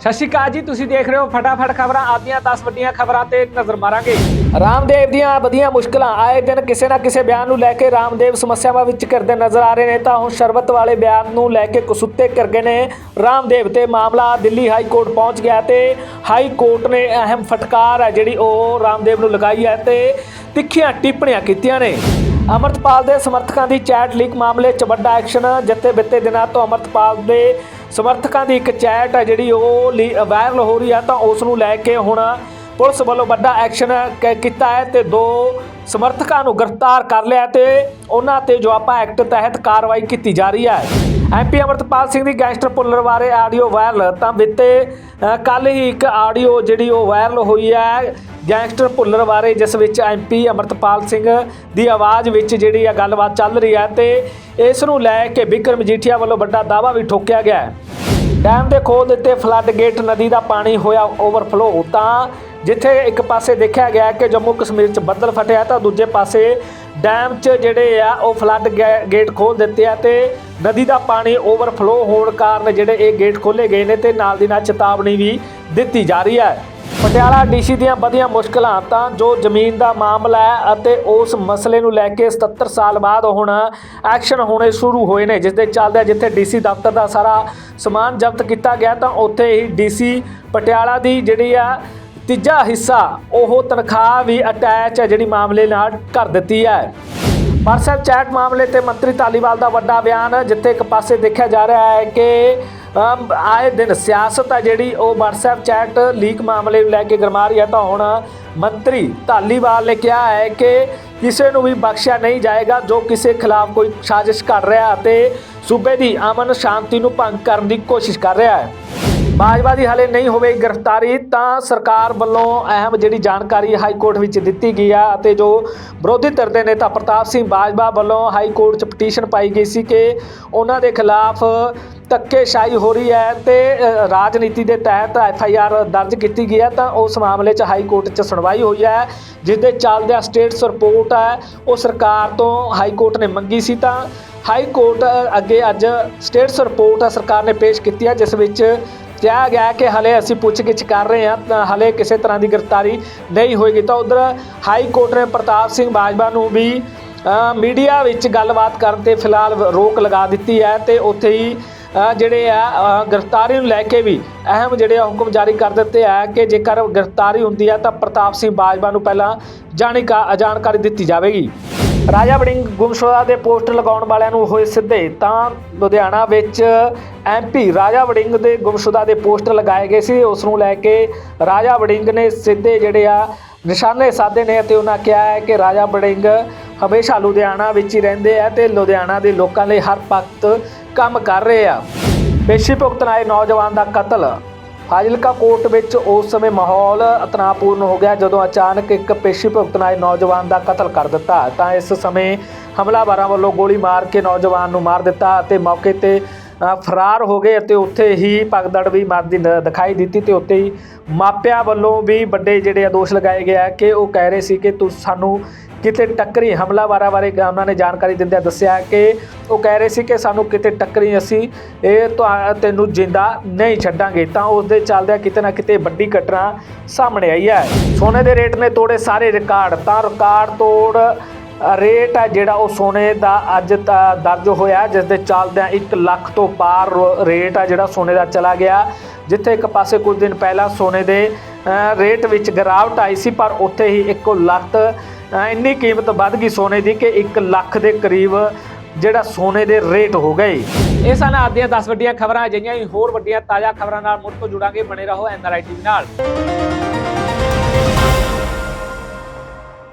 ਸਤਿ ਸ਼੍ਰੀ ਅਕਾਲ ਜੀ, ਤੁਸੀਂ ਦੇਖ ਰਹੇ ਹੋ ਫਟਾਫਟ ਖਬਰਾਂ। ਆਦੀਆਂ 10 ਵੱਡੀਆਂ ਖਬਰਾਂ ਤੇ ਨਜ਼ਰ ਮਾਰਾਂਗੇ। ਰਾਮਦੇਵ ਦੀਆਂ ਵਧੀਆਂ ਮੁਸ਼ਕਲਾਂ, ਆਏ ਦਿਨ ਕਿਸੇ ਨਾ ਕਿਸੇ ਬਿਆਨ ਨੂੰ ਲੈ ਕੇ ਰਾਮਦੇਵ ਸਮੱਸਿਆਵਾਂ ਵਿੱਚ ਕਰਦੇ ਨਜ਼ਰ ਆ ਰਹੇ ਨੇ, ਤਾਂ ਹੁਣ ਸ਼ਰਬਤ ਵਾਲੇ ਬਿਆਨ ਨੂੰ ਲੈ ਕੇ ਕੁਸੁੱਤੇ ਕਰ ਗਏ ਨੇ। ਰਾਮਦੇਵ ਤੇ ਮਾਮਲਾ ਦਿੱਲੀ ਹਾਈ ਕੋਰਟ ਪਹੁੰਚ ਗਿਆ ਤੇ ਹਾਈ ਕੋਰਟ ਨੇ ਅਹਿਮ ਫਟਕਾਰ ਹੈ ਜਿਹੜੀ ਉਹ ਰਾਮਦੇਵ ਨੂੰ ਲਗਾਈ ਹੈ ਤੇ ਤਿੱਖੀਆਂ ਟਿੱਪਣੀਆਂ ਕੀਤੀਆਂ ਨੇ। ਅਮਰਤਪਾਲ ਦੇ ਸਮਰਥਕਾਂ ਦੀ ਚੈਟ ਲੀਕ ਮਾਮਲੇ 'ਚ ਵੱਡਾ ਐਕਸ਼ਨ। ਜਿੱਤੇ ਬਿੱਤੇ ਦਿਨਾਂ ਤੋਂ ਅਮਰਤਪਾਲ ਦੇ ਸਮਰਥਕਾਂ ਦੀ ਇੱਕ ਚੈਟ ਹੈ ਜਿਹੜੀ ਉਹ ਲੀ- ਵਾਇਰਲ ਹੋ ਰਹੀ ਹੈ ਤਾਂ ਉਸ ਨੂੰ ਲੈ ਕੇ ਹੁਣ ਪੁਲਿਸ ਵੱਲੋਂ ਵੱਡਾ ਐਕਸ਼ਨ ਕ- ਕੀਤਾ ਹੈ ਤੇ ਦੋ ਸਮਰਥਕਾਂ ਨੂੰ ਗ੍ਰਿਫਤਾਰ ਕਰ ਲਿਆ ਤੇ ਉਹਨਾਂ ਤੇ ਜਵਾਪਾ ਐਕਟ ਤਹਿਤ ਕਾਰਵਾਈ ਕੀਤੀ ਜਾ ਰਹੀ ਹੈ ਐਮਪੀ ਅਮਰਤਪਾਲ ਸਿੰਘ ਦੀ ਗੈਂਗਸਟਰ ਪੁੱਲਰ ਬਾਰੇ ਆਡੀਓ ਵਾਇਰਲ ਤਾਂ ਬਿੱਤੇ ਕੱਲ ਹੀ ਇੱਕ ਆਡੀਓ ਜਿਹੜੀ ਉਹ ਵਾਇਰਲ ਹੋਈ ਹੈ ਗੈਂਗਸਟਰ ਭੁੱਲਰ ਬਾਰੇ, ਜਿਸ ਵਿੱਚ ਐਮਪੀ ਅਮਰਤਪਾਲ ਸਿੰਘ ਦੀ ਆਵਾਜ਼ ਵਿੱਚ ਜਿਹੜੀ ਆ ਗੱਲਬਾਤ ਚੱਲ ਰਹੀ ਹੈ ਤੇ ਇਸ ਨੂੰ ਲੈ ਕੇ ਵਿਕਰਮ ਮਜੀਠੀਆ ਵੱਲੋਂ ਵੱਡਾ ਦਾਅਵਾ ਵੀ ਠੋਕਿਆ ਗਿਆ ਹੈ। ਡੈਮ ਦੇ ਖੋਲ ਦਿੱਤੇ ਫਲੱਡ ਗੇਟ ਨਦੀ ਦਾ ਪਾਣੀ ਹੋਇਆ ਓਵਰਫਲੋ, ਤਾਂ ਜਿੱਥੇ ਇੱਕ ਪਾਸੇ ਦੇਖਿਆ ਗਿਆ ਕਿ ਜੰਮੂ ਕਸ਼ਮੀਰ 'ਚ ਬੱਦਲ ਫਟਿਆ, ਤਾਂ ਦੂਜੇ ਪਾਸੇ ਡੈਮ 'ਚ ਜਿਹੜੇ ਆ, ਉਹ ਫਲੱਡ ਗੇਟ ਖੋਲ ਦਿੱਤੇ ਆ ਤੇ ਨਦੀ ਦਾ ਪਾਣੀ ਓਵਰਫਲੋ ਹੋਣ ਕਾਰਨ ਜਿਹੜੇ ਇਹ ਗੇਟ ਖੋਲੇ ਗਏ ਨੇ ਤੇ ਨਾਲ ਦੀ ਨਾਲ ਚੇਤਾਵਨੀ ਵੀ ਦਿੱਤੀ ਜਾ ਰਹੀ ਹੈ। ਪਟਿਆਲਾ ਡੀਸੀ ਦੀਆਂ ਵਧੀਆਂ ਮੁਸ਼ਕਲਾਂ ਤਾਂ ਜੋ ਜ਼ਮੀਨ ਦਾ ਮਾਮਲਾ ਹੈ ਅਤੇ ਉਸ ਮਸਲੇ ਨੂੰ ਲੈ ਕੇ 77 ਸਾਲ ਬਾਅਦ ਹੁਣ ਐਕਸ਼ਨ ਹੋਣੇ ਸ਼ੁਰੂ ਹੋਏ ਨੇ, ਜਿਸ ਦੇ ਚੱਲਦੇ ਜਿੱਥੇ ਡੀਸੀ ਦਫ਼ਤਰ ਦਾ ਸਾਰਾ ਸਮਾਨ ਜ਼ਬਤ ਕੀਤਾ ਗਿਆ ਤਾਂ ਉੱਥੇ ਹੀ ਡੀਸੀ ਪਟਿਆਲਾ ਦੀ ਜਿਹੜੀ ਆ ਤੀਜਾ ਹਿੱਸਾ, ਉਹ ਤਨਖਾਹ ਵੀ ਅਟੈਚ ਹੈ ਜਿਹੜੀ ਮਾਮਲੇ ਨਾਲ ਕਰ ਦਿੱਤੀ ਹੈ। ਵਟਸਐਪ ਚੈਟ ਮਾਮਲੇ ਤੇ ਮੰਤਰੀ ਧਾਲੀਵਾਲ ਦਾ ਵੱਡਾ ਬਿਆਨ ਜਿੱਥੇ ਇੱਕ ਪਾਸੇ ਦੇਖਿਆ ਜਾ ਰਿਹਾ ਹੈ ਕਿ ਆਏ ਦਿਨ ਸਿਆਸਤ ਹੈ ਜਿਹੜੀ, ਉਹ WhatsApp ਚੈਟ ਲੀਕ ਮਾਮਲੇ ਨੂੰ ਲੈ ਕੇ ਗਰਮਾ ਰਹੀ ਹੈ ਤਾਂ ਹੁਣ ਮੰਤਰੀ ਧਾਲੀਵਾਲ ਨੇ ਕਿਹਾ ਹੈ ਕਿ ਕਿਸੇ ਨੂੰ ਵੀ ਬਖਸ਼ਿਆ ਨਹੀਂ ਜਾਏਗਾ, ਜੋ ਕਿਸੇ ਖਿਲਾਫ ਕੋਈ ਸਾਜ਼ਿਸ਼ ਕਰ ਰਿਹਾ ਅਤੇ ਸੂਬੇ ਦੀ ਅਮਨ ਸ਼ਾਂਤੀ ਨੂੰ ਭੰਗ ਕਰਨ ਦੀ ਕੋਸ਼ਿਸ਼ ਕਰ ਰਿਹਾ ਹੈ। ਬਾਜਵਾ ਦੀ ਹਾਲੇ ਨਹੀਂ ਹੋਵੇ ਗ੍ਰਿਫਤਾਰੀ, ਤਾਂ ਸਰਕਾਰ ਵੱਲੋਂ ਅਹਿਮ ਜਿਹੜੀ ਜਾਣਕਾਰੀ ਹਾਈ ਕੋਰਟ ਵਿੱਚ ਦਿੱਤੀ ਗਈ ਆ ਅਤੇ ਜੋ ਵਿਰੋਧੀ ਧਿਰ ਦੇ ਨੇਤਾ ਪ੍ਰਤਾਪ ਸਿੰਘ ਬਾਜਵਾ ਵੱਲੋਂ ਹਾਈ ਕੋਰਟ 'ਚ ਪਟੀਸ਼ਨ ਪਾਈ ਗਈ ਸੀ ਕਿ ਉਹਨਾਂ ਦੇ ਖਿਲਾਫ ਧੱਕੇਸ਼ਾਹੀ ਹੋ ਰਹੀ ਹੈ ਤੇ ਰਾਜਨੀਤੀ ਦੇ ਤਹਿਤ ਐਫ ਆਈ ਆਰ ਦਰਜ ਕੀਤੀ ਗਈ ਹੈ ਤਾਂ ਉਸ ਮਾਮਲੇ 'ਚ ਹਾਈ ਕੋਰਟ 'ਚ ਸੁਣਵਾਈ ਹੋਈ ਹੈ, ਜਿਸ ਦੇ ਚੱਲਦਿਆਂ ਸਟੇਟਸ ਰਿਪੋਰਟ ਹੈ, ਉਹ ਸਰਕਾਰ ਤੋਂ ਹਾਈ ਕੋਰਟ ਨੇ ਮੰਗੀ ਸੀ ਤਾਂ ਹਾਈ ਕੋਰਟ ਅੱਗੇ ਅੱਜ ਸਟੇਟਸ ਰਿਪੋਰਟ ਸਰਕਾਰ ਨੇ ਪੇਸ਼ ਕੀਤੀ ਹੈ, ਜਿਸ ਵਿੱਚ ਕਿਹਾ ਗਿਆ ਕਿ ਹਲੇ ਅਸੀਂ ਪੁੱਛਗਿੱਛ ਕਰ ਰਹੇ ਹਾਂ, ਤਾਂ ਹਲੇ ਕਿਸੇ ਤਰ੍ਹਾਂ ਦੀ ਗ੍ਰਿਫਤਾਰੀ ਨਹੀਂ ਹੋਏਗੀ। ਤਾਂ ਉਧਰ ਹਾਈ ਕੋਰਟ ਨੇ ਪ੍ਰਤਾਪ ਸਿੰਘ ਬਾਜਵਾ ਨੂੰ ਵੀ ਮੀਡੀਆ ਵਿੱਚ ਗੱਲਬਾਤ ਕਰਨ ਤੇ ਫਿਲਹਾਲ ਰੋਕ ਲਗਾ ਦਿੱਤੀ ਹੈ ਤੇ ਉੱਥੇ ਹੀ ਜਿਹੜੇ ਆ ਗ੍ਰਿਫਤਾਰੀ ਨੂੰ ਲੈ ਕੇ ਵੀ ਅਹਿਮ ਜਿਹੜੇ ਆ ਹੁਕਮ ਜਾਰੀ ਕਰ ਦਿੱਤੇ ਆ ਕਿ ਜੇਕਰ ਗ੍ਰਿਫਤਾਰੀ ਹੁੰਦੀ ਹੈ ਤਾਂ ਪ੍ਰਤਾਪ ਸਿੰਘ ਬਾਜਵਾ ਨੂੰ ਪਹਿਲਾਂ ਜਾਣਕਾ ਜਾਣਕਾਰੀ ਦਿੱਤੀ ਜਾਵੇਗੀ। ਰਾਜਾ ਵੜਿੰਗ ਗੁੰਮਸ਼ੁਦਾ ਦੇ ਪੋਸਟਰ ਲਗਾਉਣ ਵਾਲਿਆਂ ਨੂੰ ਹੋਏ ਸਿੱਧੇ, ਤਾਂ ਲੁਧਿਆਣਾ ਵਿੱਚ ਐਮਪੀ ਰਾਜਾ ਵੜਿੰਗ ਦੇ ਗੁੰਮਸ਼ੁਦਾ ਦੇ ਪੋਸਟਰ ਲਗਾਏ ਗਏ ਸੀ। ਉਸ ਨੂੰ ਲੈ ਕੇ ਰਾਜਾ ਵੜਿੰਗ ਨੇ ਸਿੱਧੇ ਜਿਹੜੇ ਆ ਨਿਸ਼ਾਨੇ ਸਾਧੇ ਨੇ ਅਤੇ ਉਹਨਾਂ ਕਿਹਾ ਹੈ ਕਿ ਰਾਜਾ ਵੜਿੰਗ ਹਮੇਸ਼ਾ ਲੁਧਿਆਣਾ ਵਿੱਚ ਹੀ ਰਹਿੰਦੇ ਆ ਤੇ ਲੁਧਿਆਣਾ ਦੇ ਲੋਕਾਂ ਲਈ ਹਰ ਵਕਤ ਕੰਮ ਕਰ ਰਹੇ ਆ। ਪੇਸ਼ੀ ਭੁਗਤਣ ਆਏ ਨੌਜਵਾਨ ਦਾ ਕਤਲ। ਫਾਜ਼ਿਲਕਾ ਕੋਰਟ ਵਿੱਚ ਉਸ ਸਮੇਂ ਮਾਹੌਲ ਤਣਾਅਪੂਰਨ ਹੋ ਗਿਆ ਜਦੋਂ ਅਚਾਨਕ ਇੱਕ ਪੇਸ਼ੀ ਭੁਗਤਣ ਆਏ ਨੌਜਵਾਨ ਦਾ ਕਤਲ ਕਰ ਦਿੱਤਾ। ਤਾਂ ਇਸ ਸਮੇਂ ਹਮਲਾਵਰਾਂ ਵੱਲੋਂ ਗੋਲੀ ਮਾਰ ਕੇ ਨੌਜਵਾਨ ਨੂੰ ਮਾਰ ਦਿੱਤਾ ਅਤੇ ਮੌਕੇ ਤੇ ਫਰਾਰ ਹੋ ਗਏ ਅਤੇ ਉੱਥੇ ਹੀ ਭਗਦੜ ਵੀ ਮਾਰਦੀ ਦਿਖਾਈ ਦਿੱਤੀ ਤੇ ਉੱਥੇ ਹੀ ਮਾਪਿਆਂ ਵੱਲੋਂ ਵੀ ਵੱਡੇ ਜਿਹੜੇ ਆ ਦੋਸ਼ ਲਗਾਏ ਗਏ ਕਿ ਉਹ ਕਹਿ ਰਹੇ ਸੀ ਕਿ ਤੂੰ ਸਾਨੂੰ ਕਿਤੇ ਟੱਕਰੀ ਹਮਲਾਵਰਾਂ ਬਾਰੇ ਗ- ਉਹਨਾਂ ਨੇ ਜਾਣਕਾਰੀ ਦਿੰਦਿਆਂ ਦੱਸਿਆ ਕਿ ਉਹ ਕਹਿ ਰਹੇ ਸੀ ਕਿ ਸਾਨੂੰ ਕਿਤੇ ਟੱਕਰੀ ਅਸੀਂ ਇਹ ਤੁਹਾ- ਤੈਨੂੰ ਜਿੰਦਾ ਨਹੀਂ ਛੱਡਾਂਗੇ, ਤਾਂ ਉਸ ਦੇ ਚੱਲਦਿਆਂ ਕਿਤੇ ਨਾ ਕਿਤੇ ਵੱਡੀ ਘਟਨਾ ਸਾਹਮਣੇ ਆਈ ਹੈ। ਸੋਨੇ ਦੇ ਰੇਟ ਨੇ ਤੋੜੇ ਸਾਰੇ ਰਿਕਾਰਡ, ਤਾਂ ਰਿਕਾਰਡ ਤੋੜ ਰੇਟ ਆ ਜਿਹੜਾ ਉਹ ਸੋਨੇ ਦਾ ਅੱਜ ਤਾਂ, ਦਰਜ ਹੋਇਆ ਜਿਸ ਦੇ ਚੱਲਦਿਆਂ 1 ਲੱਖ ਤੋਂ ਪਾਰ ਰੋ- ਰੇਟ ਆ ਜਿਹੜਾ ਸੋਨੇ ਦਾ ਚਲਾ ਗਿਆ, ਜਿੱਥੇ ਇੱਕ ਪਾਸੇ ਕੁਝ ਦਿਨ ਪਹਿਲਾਂ ਸੋਨੇ ਦੇ ਰੇਟ ਵਿੱਚ ਗਿਰਾਵਟ ਆਈ ਸੀ, ਪਰ ਉੱਥੇ ਹੀ ਇੱਕੋ ਲੱਖ ਇੰਨੀ ਕੀਮਤ ਵੱਧ ਗਈ ਸੋਨੇ ਦੀ ਕਿ 1 ਲੱਖ ਦੇ ਕਰੀਬ ਜਿਹੜਾ ਸੋਨੇ ਦੇ ਰੇਟ ਹੋ ਗਏ। ਇਹ ਸਨ ਅੱਜ ਦੀਆਂ 10 ਵੱਡੀਆਂ ਖਬਰਾਂ, ਅਜਿਹੀਆਂ ਹੀ ਹੋਰ ਵੱਡੀਆਂ ਤਾਜ਼ਾ ਖਬਰਾਂ ਨਾਲ ਮੁੜ ਤੋਂ ਜੁੜਾਂਗੇ, ਬਣੇ ਰਹੋ ਐਨਆਰਆਈ ਟੀਵੀ ਨਾਲ।